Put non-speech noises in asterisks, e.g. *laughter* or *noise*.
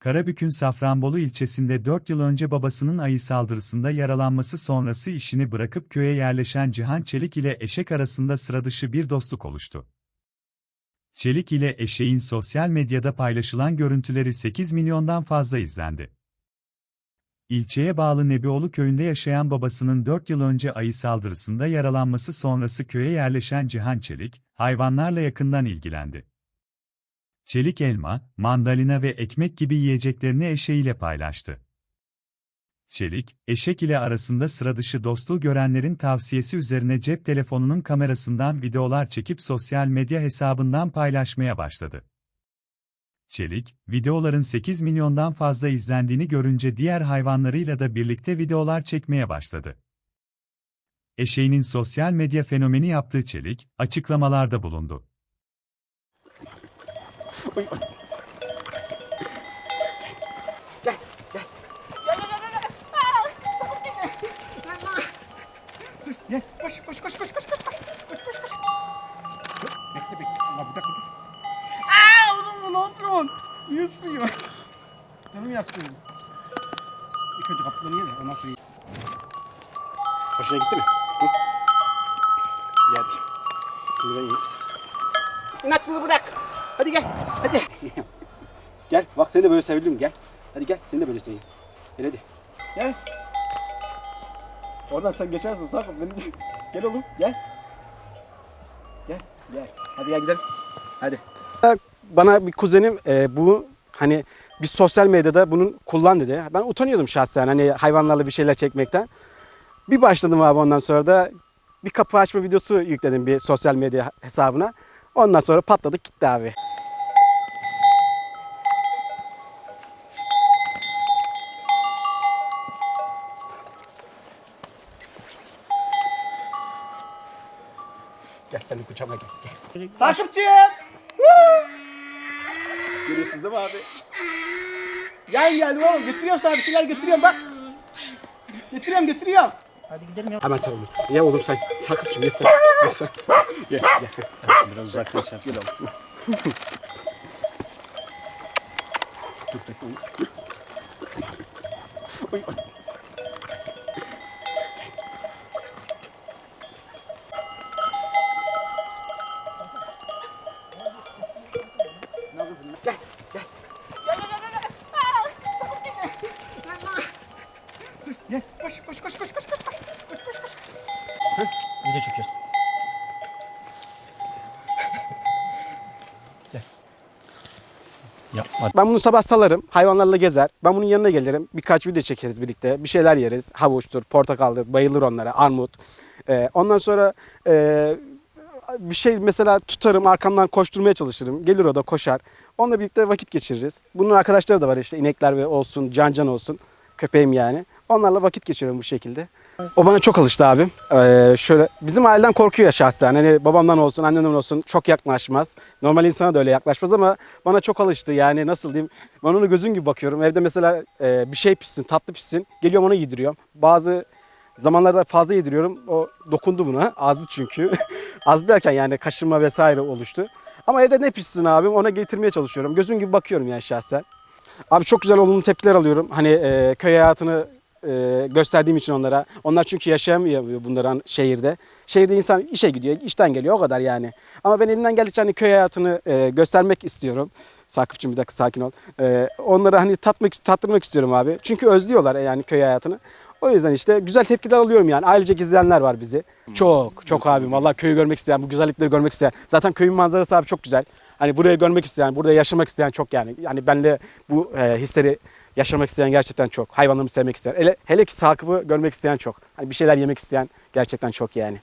Karabük'ün Safranbolu ilçesinde 4 yıl önce babasının ayı saldırısında yaralanması sonrası işini bırakıp köye yerleşen Cihan Çelik ile eşek arasında sıradışı bir dostluk oluştu. Çelik ile eşeğin sosyal medyada paylaşılan görüntüleri 8 milyondan fazla izlendi. İlçeye bağlı Nebioğlu köyünde yaşayan babasının 4 yıl önce ayı saldırısında yaralanması sonrası köye yerleşen Cihan Çelik, hayvanlarla yakından ilgilendi. Çelik elma, mandalina ve ekmek gibi yiyeceklerini eşeğiyle paylaştı. Çelik, eşek ile arasında sıradışı dostluğu görenlerin tavsiyesi üzerine cep telefonunun kamerasından videolar çekip sosyal medya hesabından paylaşmaya başladı. Çelik, videoların 8 milyondan fazla izlendiğini görünce diğer hayvanlarıyla da birlikte videolar çekmeye başladı. Eşeğinin sosyal medya fenomeni yaptığı Çelik, açıklamalarda bulundu. Gel koş koş koş koş koş koş koş koş koş koş. Dur, Bekle bekle. Ulan bir dakika dur. Aa oğlum ne yapıyorsun? Niye ısırıyor? Canım yaktı. İlk önce kapılarını ye de ondan sonra. Hoşuna gitti mi? Hı? Gel. Şimdi ben yiyeyim. İnatçılığı bırak. Hadi gel. Hadi. *laughs* gel. Bak seni de böyle sevildim. Gel. Hadi gel. Seni de böyle seveyim. Gel hadi. Gel. Oradan sen geçersin sakın. Beni... *laughs* Gel oğlum gel. Gel gel. Hadi gel gidelim. Hadi. Bana bir kuzenim e, bu hani bir sosyal medyada bunun kullan dedi. Ben utanıyordum şahsen hani hayvanlarla bir şeyler çekmekten. Bir başladım abi ondan sonra da bir kapı açma videosu yükledim bir sosyal medya hesabına. Ondan sonra patladık gitti abi. Gel sen de kucağıma gel. gel. Sakıpçı! Görüyorsunuz değil mi abi? Gel gel oğlum götürüyorum sana bir şeyler götürüyorum bak. Şşt! Getiriyorum götürüyorum. Hadi gidelim ya. Hemen sen oğlum. Ye oğlum sen. Sakıpçı ye sen. Ye sen. *laughs* Ye ye. Biraz uzaklaşalım. Gel oğlum. Dur bekle. Oy, oy. Gel, gel. Gel, koş, koş, koş, koş, koş, koş, koş, koş, koş, koş. Video çekiyoruz. Yapma. Ben bunu sabah salarım, hayvanlarla gezer. Ben bunun yanına gelirim, birkaç video çekeriz birlikte. Bir şeyler yeriz, havuçtur, portakaldır, bayılır onlara, armut. Ee, ondan sonra e, bir şey mesela tutarım, arkamdan koşturmaya çalışırım. Gelir o da koşar. Onunla birlikte vakit geçiririz. Bunun arkadaşları da var işte, inekler ve olsun, can can olsun, köpeğim yani. Onlarla vakit geçiriyorum bu şekilde. O bana çok alıştı abim. Ee, şöyle bizim aileden korkuyor ya şahsen. Hani babamdan olsun, annemden olsun çok yaklaşmaz. Normal insana da öyle yaklaşmaz ama bana çok alıştı. Yani nasıl diyeyim? Ben onu gözüm gibi bakıyorum. Evde mesela e, bir şey pişsin, tatlı pişsin. Geliyorum ona yediriyorum. Bazı zamanlarda fazla yediriyorum. O dokundu buna. Azdı çünkü. *laughs* Az derken yani kaşınma vesaire oluştu. Ama evde ne pişsin abim ona getirmeye çalışıyorum. Gözüm gibi bakıyorum yani şahsen. Abi çok güzel olumlu tepkiler alıyorum. Hani e, köy hayatını e, gösterdiğim için onlara. Onlar çünkü yaşayamıyor bunların şehirde. Şehirde insan işe gidiyor, işten geliyor o kadar yani. Ama ben elimden geldikçe hani köy hayatını e, göstermek istiyorum. Sakıpçım bir dakika sakin ol. E, onlara hani tatmak, tattırmak istiyorum abi. Çünkü özlüyorlar yani köy hayatını. O yüzden işte güzel tepkiler alıyorum yani. Ailecek izleyenler var bizi. Çok, çok abim. Vallahi köyü görmek isteyen, bu güzellikleri görmek isteyen. Zaten köyün manzarası abi çok güzel. Hani burayı görmek isteyen, burada yaşamak isteyen çok yani. Yani ben de bu e, hisleri yaşamak isteyen gerçekten çok. Hayvanlarımı sevmek isteyen. Hele, hele ki sakıbı görmek isteyen çok. Hani bir şeyler yemek isteyen gerçekten çok yani.